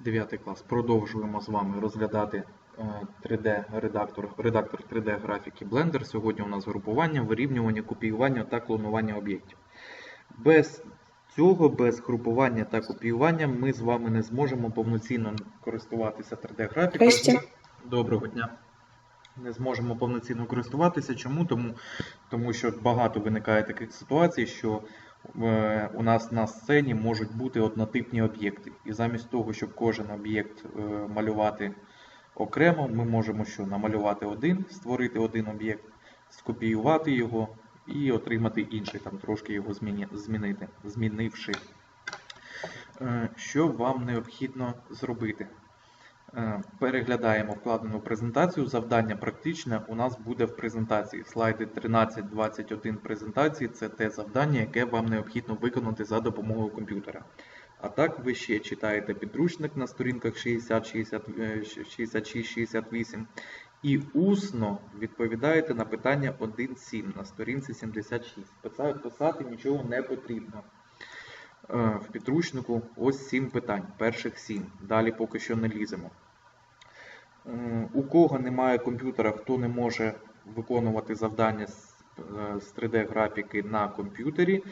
9 клас. Продовжуємо з вами розглядати 3D-редактор, редактор 3D-графіки Blender. Сьогодні у нас групування, вирівнювання, копіювання та клонування об'єктів. Без цього, без групування та копіювання, ми з вами не зможемо повноцінно користуватися 3D-графікою. Доброго дня. Не зможемо повноцінно користуватися. Чому? Тому, тому що багато виникає таких ситуацій, що е, у нас на сцені можуть бути однотипні об'єкти. І замість того, щоб кожен об'єкт е, малювати окремо, ми можемо що намалювати один, створити один об'єкт, скопіювати його і отримати інший, там трошки його змінити, змінивши. Е, Що вам необхідно зробити? Е, Переглядаємо вкладену презентацію. Завдання практичне у нас буде в презентації. Слайди 13-21 презентації це те завдання, яке вам необхідно виконати за допомогою комп'ютера. А так ви ще читаєте підручник на сторінках 60, 60, е, 66, 68 і усно відповідаєте на питання 1.7 на сторінці 76. Писати, писати нічого не потрібно. Е, В підручнику ось 7 питань, перших 7. Далі поки що не ліземо. Е, У кого немає комп'ютера, хто не може виконувати завдання з е, 3D-графіки на комп'ютері,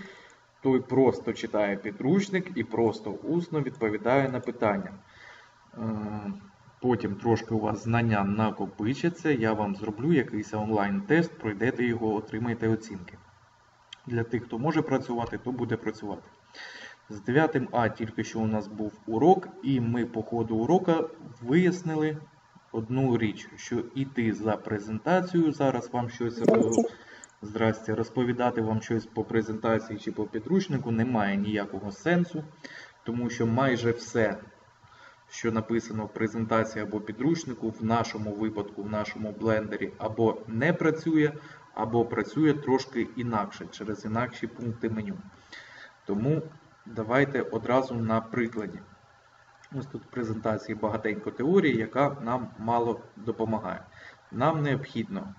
той просто читає підручник і просто усно відповідає на питання. Е, Потім трошки у вас знання накопичаться, я вам зроблю якийсь онлайн-тест, пройдете його, отримаєте оцінки. Для тих, хто може працювати, то буде працювати. З 9 А тільки що у нас був урок, і ми по ходу урока вияснили одну річ, що іти за презентацією, зараз вам щось. Здрасте, розповідати вам щось по презентації чи по підручнику немає ніякого сенсу, тому що майже все, що написано в презентації або підручнику, в нашому випадку, в нашому блендері, або не працює, або працює трошки інакше, через інакші пункти меню. Тому давайте одразу на прикладі. Ось тут в презентації багатенько теорії, яка нам мало допомагає. Нам необхідно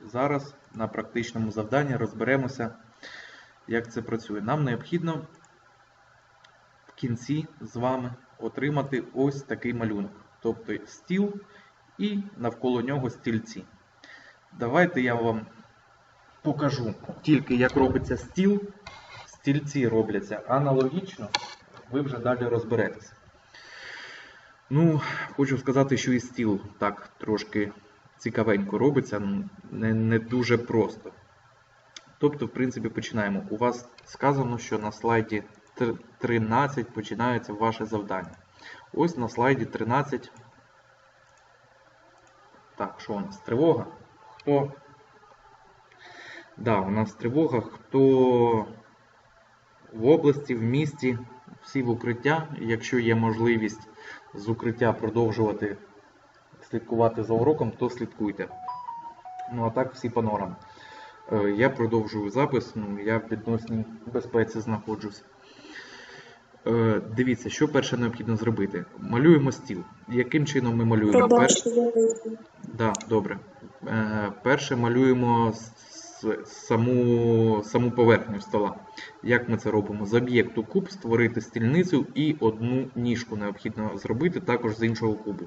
зараз на практичному завданні розберемося, як це працює. Нам необхідно в кінці з вами отримати ось такий малюнок. Тобто стіл і навколо нього стільці. Давайте я вам покажу тільки, як робиться стіл. Стільці робляться аналогічно, ви вже далі розберетеся. Ну, хочу сказати, що і стіл так трошки цікавенько робиться, не, не дуже просто. Тобто, в принципі, починаємо. У вас сказано, що на слайді 13 починається ваше завдання. Ось на слайді 13. Так, що у нас? Тривога? Хто? Да, у нас тривога. Хто в області, в місті, всі в укриття. Якщо є можливість з укриття продовжувати слідкувати за уроком, то слідкуйте. Ну а так всі по норам. Е, Я продовжую запис, ну, я в відносній безпеці знаходжусь. Е, Дивіться, що перше необхідно зробити. Малюємо стіл. Яким чином ми малюємо? Пер- Да, добре. Е, перше малюємо саму, саму поверхню стола. Як ми це робимо? З об'єкту куб створити стільницю і одну ніжку необхідно зробити також з іншого кубу.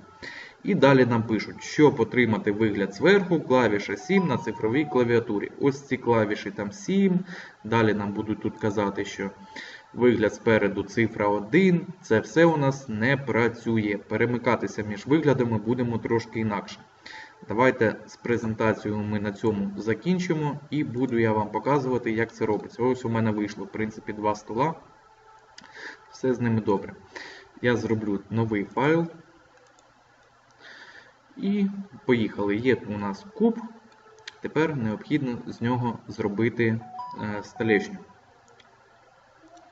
І далі нам пишуть, щоб отримати вигляд зверху, клавіша 7 на цифровій клавіатурі. Ось ці клавіші там 7. Далі нам будуть тут казати, що вигляд спереду цифра 1. Це все у нас не працює. Перемикатися між виглядами будемо трошки інакше. Давайте з презентацією ми на цьому закінчимо і буду я вам показувати, як це робиться. Ось у мене вийшло, в принципі, два стола. Все з ними добре. Я зроблю новий файл. І поїхали. Є у нас куб. Тепер необхідно з нього зробити е, столешню.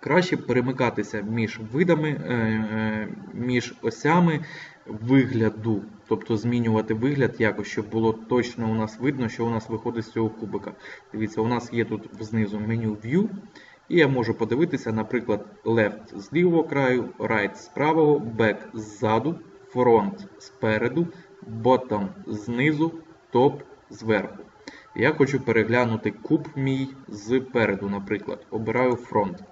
Краще перемикатися між видами, е, е, між осями вигляду, тобто змінювати вигляд якось, щоб було точно у нас видно, що у нас виходить з цього кубика. Дивіться, у нас є тут знизу меню View, і я можу подивитися, наприклад, left з лівого краю, right з правого, back ззаду, front спереду, bottom знизу, top зверху. Я хочу переглянути куб мій зпереду, наприклад. Обираю фронт.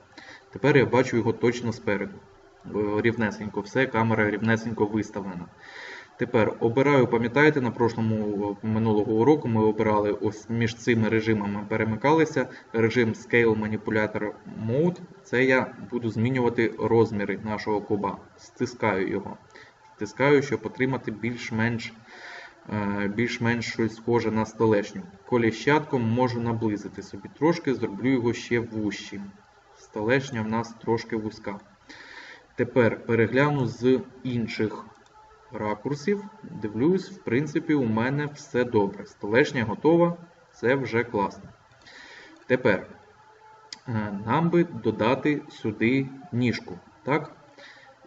Тепер я бачу його точно спереду. Е, Рівнесенько все, камера рівнесенько виставлена. Тепер обираю, пам'ятаєте, на прошлому минулого уроку ми обирали ось між цими режимами перемикалися. Режим Scale Manipulator Mode. Це я буду змінювати розміри нашого куба. Стискаю його. Стискаю, щоб отримати більш-менш е, більш-менш щось схоже на столешню. Коліщатком можу наблизити собі трошки, зроблю його ще вущим. Столешня в нас трошки вузька. Тепер перегляну з інших ракурсів. Дивлюсь, в принципі, у мене все добре. Столешня готова, це вже класно. Тепер е, нам би додати сюди ніжку. Так?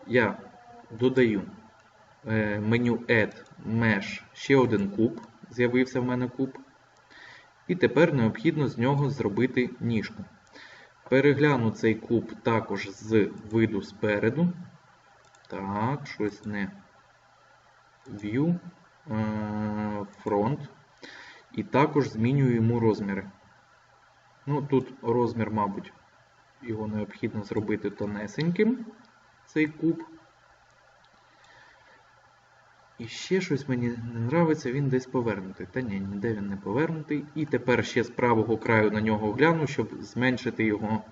Я додаю е, меню Add Mesh ще один куб. З'явився в мене куб. І тепер необхідно з нього зробити ніжку. Перегляну цей куб також з виду спереду. Так, щось не View, е, Front. І також змінюю йому розміри. Ну, тут розмір, мабуть, його необхідно зробити тонесеньким, цей куб. І ще щось мені не нравиться, він десь повернутий. Та ні, ніде він не повернутий. І тепер ще з правого краю на нього гляну, щоб зменшити його,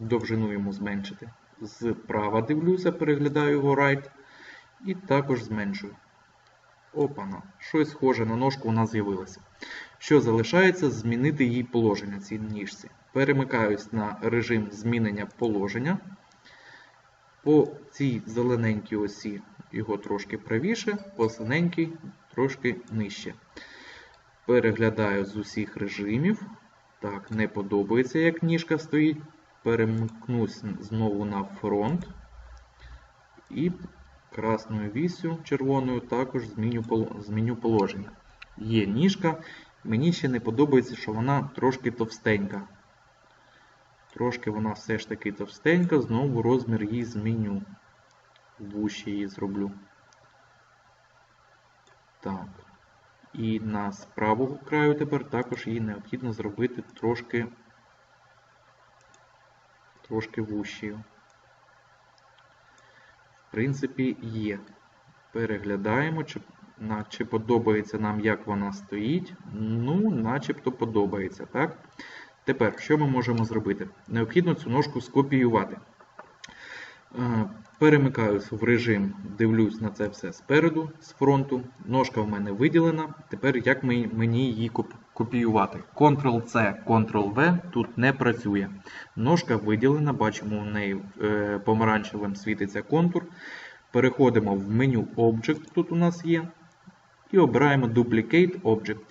довжину йому зменшити. Зправа дивлюся, переглядаю його right. І також зменшую. Опана. Щось схоже на ножку у нас з'явилося. Що залишається? Змінити її положення цій ніжці. Перемикаюсь на режим змінення положення. По цій зелененькій осі його трошки правіше, по синенькій трошки нижче. Переглядаю з усіх режимів. Так, не подобається, як ніжка стоїть. Перемкнусь знову на фронт. І красною вісю червоною також зміню положення. Є ніжка. Мені ще не подобається, що вона трошки товстенька. Трошки вона все ж таки товстенька, знову розмір її зміню. Вущі її зроблю. Так. І на з правого краю тепер також її необхідно зробити трошки трошки вущою. В принципі, є. Переглядаємо, чи, чи подобається нам, як вона стоїть. Ну, начебто подобається, так? Тепер, що ми можемо зробити? Необхідно цю ножку скопіювати. Е, Перемикаюся в режим, дивлюсь на це все спереду, з фронту. Ножка в мене виділена. Тепер як мені її копіювати? Ctrl-C, Ctrl-V тут не працює. Ножка виділена, бачимо, у неї е, помаранчевим світиться контур. Переходимо в меню Object, тут у нас є. І обираємо Duplicate Object.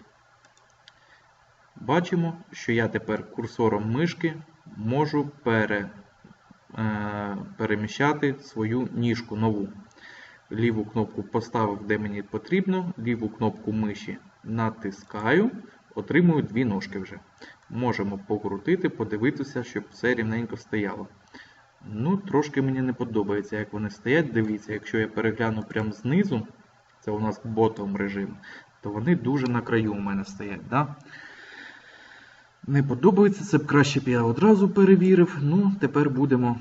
Бачимо, що я тепер курсором мишки можу пере, переміщати свою ніжку нову. Ліву кнопку поставив, де мені потрібно, ліву кнопку миші натискаю, отримую дві ножки вже. Можемо покрутити, подивитися, щоб все рівненько стояло. Ну, Трошки мені не подобається, як вони стоять. Дивіться, якщо я перегляну прямо знизу, це у нас bottom режим, то вони дуже на краю у мене стоять. Да? Не подобається, це б краще б я одразу перевірив. Ну, тепер будемо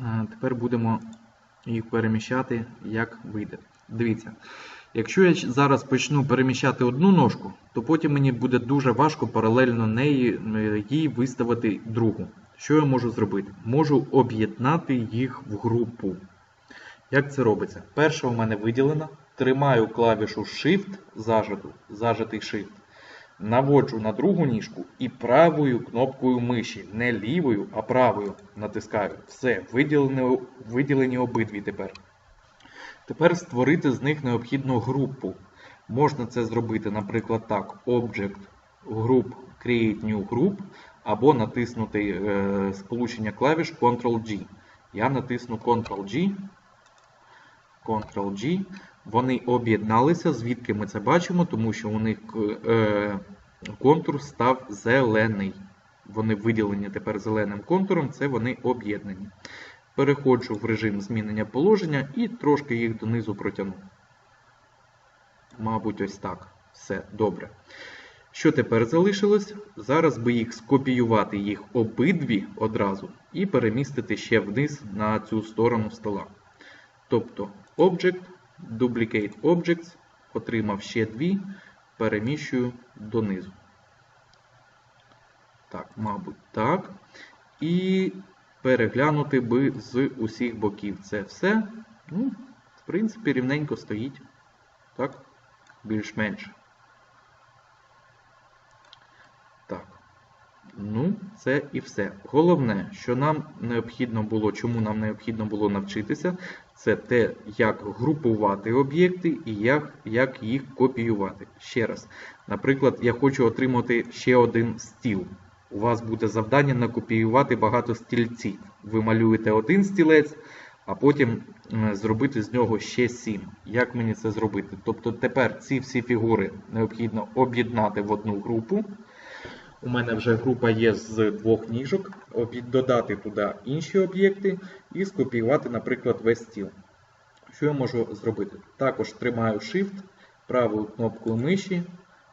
е, тепер будемо їх переміщати, як вийде. Дивіться, якщо я зараз почну переміщати одну ножку, то потім мені буде дуже важко паралельно неї, їй виставити другу. Що я можу зробити? Можу об'єднати їх в групу. Як це робиться? Перша у мене виділена. Тримаю клавішу Shift, зажату, зажатий Shift. Наводжу на другу ніжку і правою кнопкою миші. Не лівою, а правою натискаю. Все, виділені, виділені обидві тепер. Тепер створити з них необхідну групу. Можна це зробити, наприклад, так: Object Group Create New Group, або натиснути е, сполучення клавіш Ctrl-G. Я натисну Ctrl-G. Ctrl-G. Вони об'єдналися, звідки ми це бачимо, тому що у них е, контур став зелений. Вони виділені тепер зеленим контуром, це вони об'єднані. Переходжу в режим змінення положення і трошки їх донизу протягну. Мабуть, ось так. Все добре. Що тепер залишилось? Зараз би їх скопіювати їх обидві одразу і перемістити ще вниз на цю сторону стола. Тобто Object, Duplicate Objects, отримав ще дві, переміщую донизу. Так, мабуть, так. І переглянути би з усіх боків. Це все. Ну, в принципі, рівненько стоїть. Так, більш-менш. Так. Ну, це і все. Головне, що нам необхідно було, чому нам необхідно було навчитися, це те, як групувати об'єкти і як, як їх копіювати. Ще раз. Наприклад, я хочу отримати ще один стіл. У вас буде завдання накопіювати багато стільців. Ви малюєте один стілець, а потім зробити з нього ще сім. Як мені це зробити? Тобто тепер ці всі фігури необхідно об'єднати в одну групу. У мене вже група є з двох ніжок, додати туди інші об'єкти і скопіювати, наприклад, весь стіл. Що я можу зробити? Також тримаю Shift, правою кнопкою миші,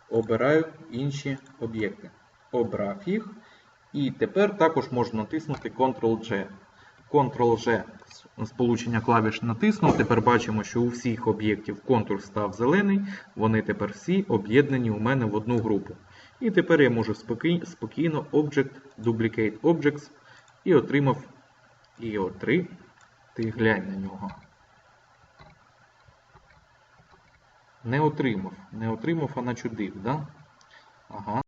обираю інші об'єкти. Обрав їх. І тепер також можу натиснути Ctrl-G. Ctrl-G сполучення клавіш натиснув. Тепер бачимо, що у всіх об'єктів контур став зелений. Вони тепер всі об'єднані у мене в одну групу. І тепер я можу спокійно Object, Duplicate Objects і отримав і 3 Ти глянь на нього. Не отримав. Не отримав, а начудив, да? Ага.